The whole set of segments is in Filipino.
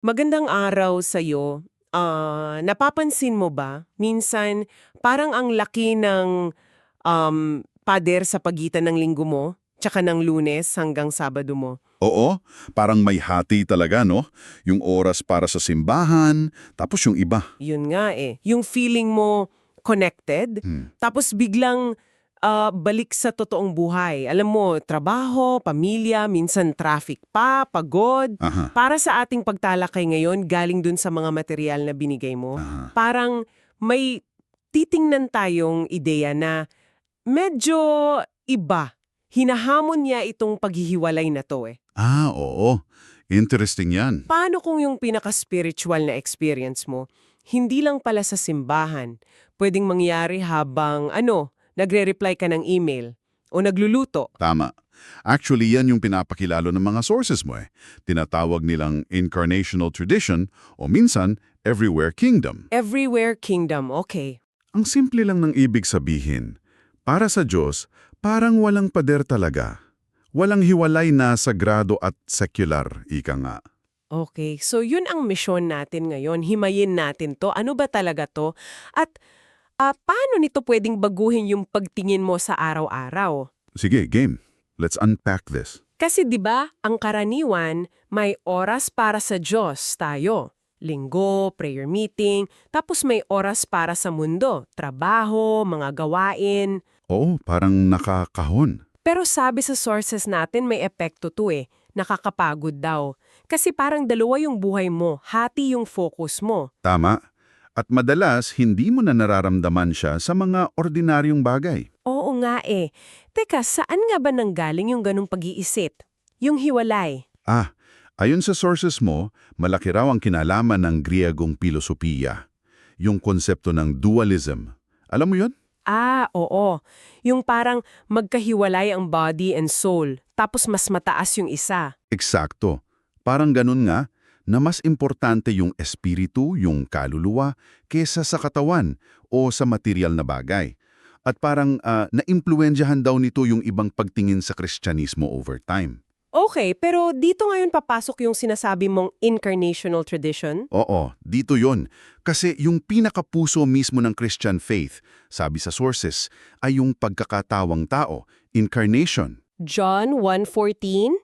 Magandang araw sa'yo. Ah, napapansin mo ba, minsan parang ang laki ng um, pader sa pagitan ng linggo mo, tsaka ng lunes hanggang sabado mo. Oo, parang may hati talaga, no? Yung oras para sa simbahan, tapos yung iba. Yun nga eh. Yung feeling mo connected, Hmm. tapos biglang ah, balik sa totoong buhay. Alam mo, trabaho, pamilya, minsan traffic pa, pagod. Aha, Para sa ating pagtalakay ngayon, galing dun sa mga material na binigay mo, aha. parang may titingnan tayong ideya na medyo iba. Hinahamon niya itong paghihiwalay na to eh. Ah, oo. Interesting yan. Paano kung yung pinaka-spiritual na experience mo, hindi lang pala sa simbahan, pwedeng mangyari habang, ano, nagre-reply ka ng email o nagluluto. Tama. Actually, yan yung pinapakilalo ng mga sources mo eh. Tinatawag nilang incarnational tradition o minsan, everywhere kingdom. Everywhere kingdom, okay. Ang simple lang ng ibig sabihin. Para sa Diyos, parang walang pader talaga. Walang hiwalay na sagrado at secular, ika nga. Okay, so yun ang misyon natin ngayon. Himayin natin to. Ano ba talaga to? At ah, paano nito pwedeng baguhin yung pagtingin mo sa araw-araw? Sige, game. Let's unpack this. Kasi 'di ba, ang karaniwan may oras para sa Diyos tayo. Linggo, prayer meeting, tapos may oras para sa mundo, trabaho, mga gawain. Oo, parang nakakahon. Pero sabi sa sources natin may epekto to eh, nakakapagod daw. Kasi parang dalawa yung buhay mo, hati yung focus mo. Tama. At madalas, hindi mo na nararamdaman siya sa mga ordinaryong bagay. Oo nga eh. Teka, saan nga ba nanggaling yung ganong pag-iisip? Yung hiwalay. Ah, ayon sa sources mo, malaki raw ang kinalaman ng Griegong pilosopiya. Yung konsepto ng dualism. Alam mo yon? Ah, oo. Yung parang magkahiwalay ang body and soul, tapos mas mataas yung isa. Eksakto. Parang ganun nga, na mas importante yung espiritu, yung kaluluwa, kesa sa katawan o sa material na bagay. At parang ah, naimpluensyahan daw nito yung ibang pagtingin sa Kristyanismo over time. Okay, pero dito ngayon papasok yung sinasabi mong incarnational tradition? Oo, dito yon. Kasi yung pinakapuso mismo ng Christian faith, sabi sa sources, ay yung pagkakatawang tao, incarnation. John 1.14,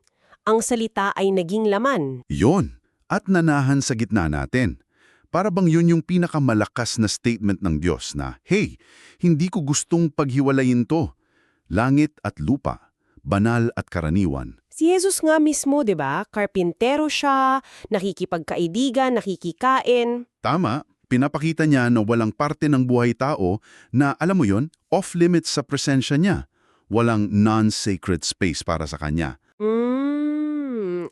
ang salita ay naging laman. Yon. At nanahan sa gitna natin. Para bang yun yung pinakamalakas na statement ng Diyos na, Hey, hindi ko gustong paghiwalayin to. Langit at lupa, banal at karaniwan. Si Jesus nga mismo, 'di ba? Karpintero siya, nakikipagkaibigan, nakikikain. Tama, pinapakita niya na walang parte ng buhay tao na, alam mo yon, off-limits sa presensya niya. Walang non-sacred space para sa kanya. Mm,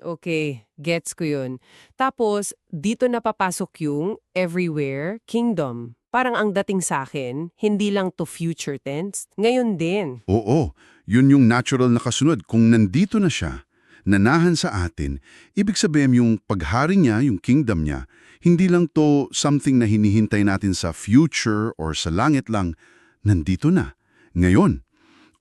okay. Gets ko yun. Tapos, dito napapasok yung everywhere kingdom. Parang ang dating sa akin, hindi lang to future tense, ngayon din. Oo, yun yung natural na kasunod. Kung nandito na siya, nanahan sa atin, ibig sabihin yung paghari niya, yung kingdom niya, hindi lang to something na hinihintay natin sa future or sa langit lang, nandito na. Ngayon,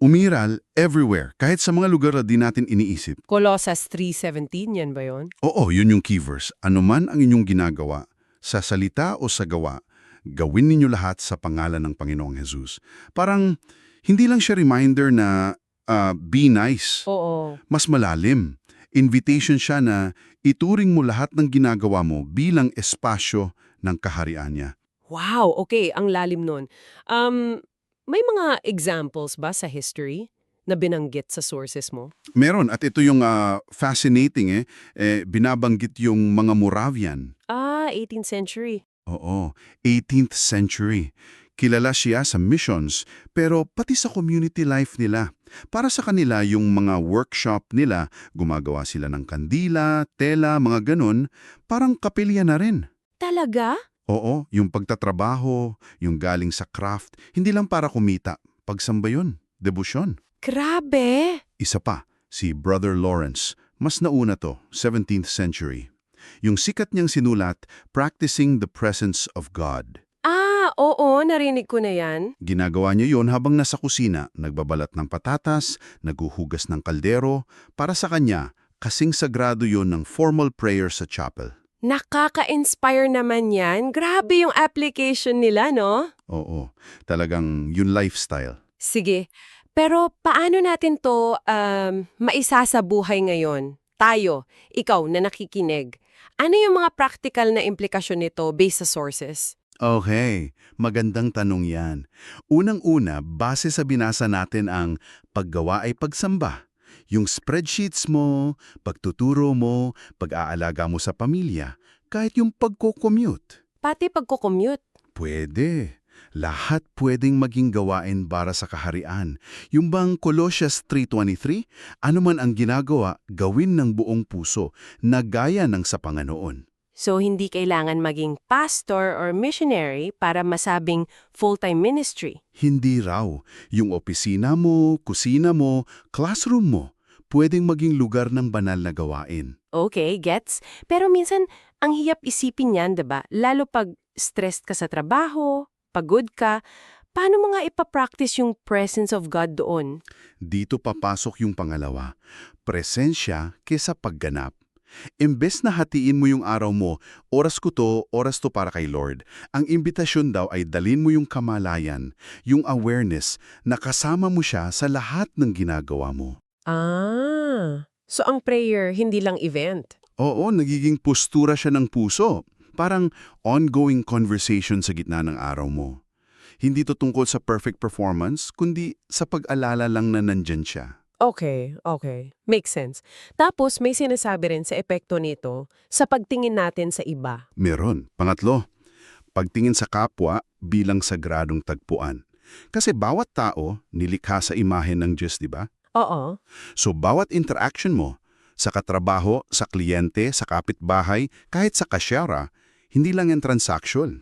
umiral everywhere, kahit sa mga lugar na di natin iniisip. Colossus 3.17, yan ba yun? Oo, yun yung key verse. Ano man ang inyong ginagawa, sa salita o sa gawa, gawin ninyo lahat sa pangalan ng Panginoong Jesus. Parang, hindi lang siya reminder na ah, be nice. Oo. Mas malalim. Invitation siya na ituring mo lahat ng ginagawa mo bilang espasyo ng kaharian niya. Wow, okay, ang lalim nun. Um, may mga examples ba sa history na binanggit sa sources mo? Meron, at ito yung ah, fascinating eh, eh, binabanggit yung mga Moravian. Ah, 18th century. Oo, 18th century. Kilala siya sa missions, pero pati sa community life nila. Para sa kanila, yung mga workshop nila, gumagawa sila ng kandila, tela, mga ganun, parang kapilya na rin. Talaga? Oo, yung pagtatrabaho, yung galing sa craft, hindi lang para kumita. Pagsamba yun, debusyon. Grabe! Isa pa, si Brother Lawrence, mas nauna to, 17th century. Yung sikat niyang sinulat, Practicing the Presence of God. Ah, oo, narinig ko na yan. Ginagawa niya yon habang nasa kusina, nagbabalat ng patatas, naguhugas ng kaldero. Para sa kanya, kasing sagrado yon ng formal prayer sa chapel. Nakaka-inspire naman yan. Grabe yung application nila, no? Oo, talagang yun lifestyle. Sige. Pero paano natin to um, maisasabuhay ngayon? Tayo, ikaw na nakikinig. Ano yung mga practical na implikasyon nito based sa sources? Okay, magandang tanong yan. Unang-una, base sa binasa natin ang paggawa ay pagsamba. Yung spreadsheets mo, pagtuturo mo, pag-aalaga mo sa pamilya, kahit yung pagko-commute. Pati pagko-commute. Pwede. Lahat pwedeng maging gawain para sa kaharian. Yung bang Colossians 3.23, ano man ang ginagawa, gawin ng buong puso, na gaya ng sa Panganoon. So, hindi kailangan maging pastor or missionary para masabing full-time ministry. Hindi raw. Yung opisina mo, kusina mo, classroom mo, pwedeng maging lugar ng banal na gawain. Okay, gets. Pero minsan, ang hiyap isipin yan, ba? Lalo pag stressed ka sa trabaho, pagod ka, paano mo nga ipapractice yung presence of God doon? Dito papasok yung pangalawa, presensya kesa pagganap. Imbes na hatiin mo yung araw mo, oras ko to, oras to para kay Lord, ang imbitasyon daw ay dalin mo yung kamalayan, yung awareness na kasama mo siya sa lahat ng ginagawa mo. Ah, so ang prayer hindi lang event. Oo, nagiging postura siya ng puso. Parang ongoing conversation sa gitna ng araw mo. Hindi to tungkol sa perfect performance, kundi sa pag-alala lang na nandyan siya. Okay, okay. Makes sense. Tapos may sinasabi rin sa epekto nito sa pagtingin natin sa iba. Meron. Pangatlo, pagtingin sa kapwa bilang sagradong tagpuan. Kasi bawat tao nilikha sa imahe ng Diyos, di ba? Oo. So bawat interaction mo, sa katrabaho, sa kliyente, sa kapitbahay, kahit sa kasyara, hindi lang yan transaction.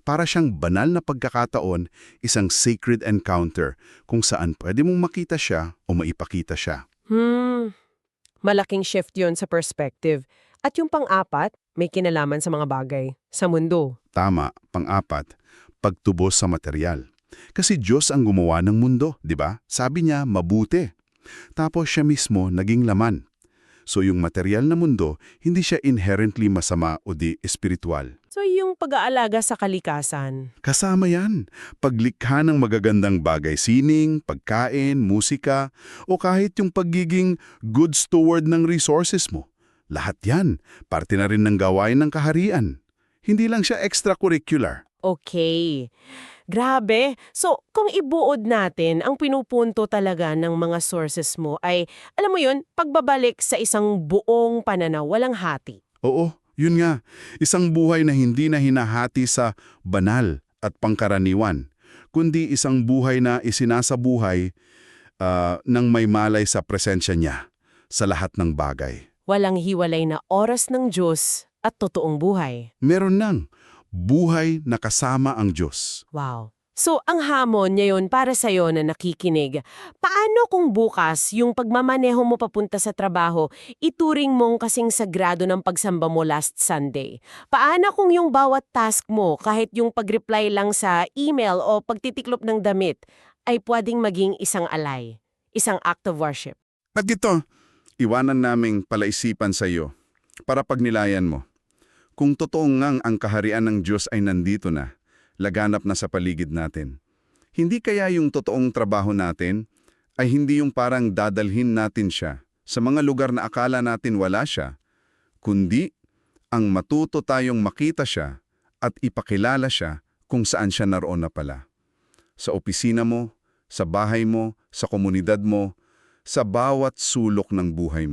Para siyang banal na pagkakataon, isang sacred encounter kung saan pwede mong makita siya o maipakita siya. Hmm. Malaking shift yon sa perspective. At yung pang-apat, may kinalaman sa mga bagay, sa mundo. Tama, pang-apat, pagtubos sa material. Kasi Diyos ang gumawa ng mundo, di ba? Sabi niya, mabuti. Tapos siya mismo naging laman. So yung material na mundo, hindi siya inherently masama o di espiritual. So yung pag-aalaga sa kalikasan. Kasama yan. Paglikha ng magagandang bagay, sining, pagkain, musika, o kahit yung pagiging good steward ng resources mo. Lahat yan, parte na rin ng gawain ng kaharian. Hindi lang siya extracurricular. Okay. Grabe. So, kung ibuod natin, ang pinupunto talaga ng mga sources mo ay, alam mo yun, pagbabalik sa isang buong pananaw, walang hati. Oo, yun nga. Isang buhay na hindi na hinahati sa banal at pangkaraniwan, kundi isang buhay na isinasabuhay ah, ng may malay sa presensya niya sa lahat ng bagay. Walang hiwalay na oras ng Diyos at totoong buhay. Meron nang buhay na kasama ang Diyos. Wow. So, ang hamon ngayon para sa'yo na nakikinig, paano kung bukas yung pagmamaneho mo papunta sa trabaho, ituring mong kasing sagrado ng pagsamba mo last Sunday? Paano kung yung bawat task mo, kahit yung pag-reply lang sa email o pagtitiklop ng damit, ay pwedeng maging isang alay, isang act of worship? At ito, iwanan naming palaisipan sa iyo para pagnilayan mo. Kung totoo ngang ang kaharian ng Diyos ay nandito na, laganap na sa paligid natin, hindi kaya yung totoong trabaho natin ay hindi yung parang dadalhin natin siya sa mga lugar na akala natin wala siya, kundi ang matuto tayong makita siya at ipakilala siya kung saan siya naroon na pala. Sa opisina mo, sa bahay mo, sa komunidad mo, sa bawat sulok ng buhay mo.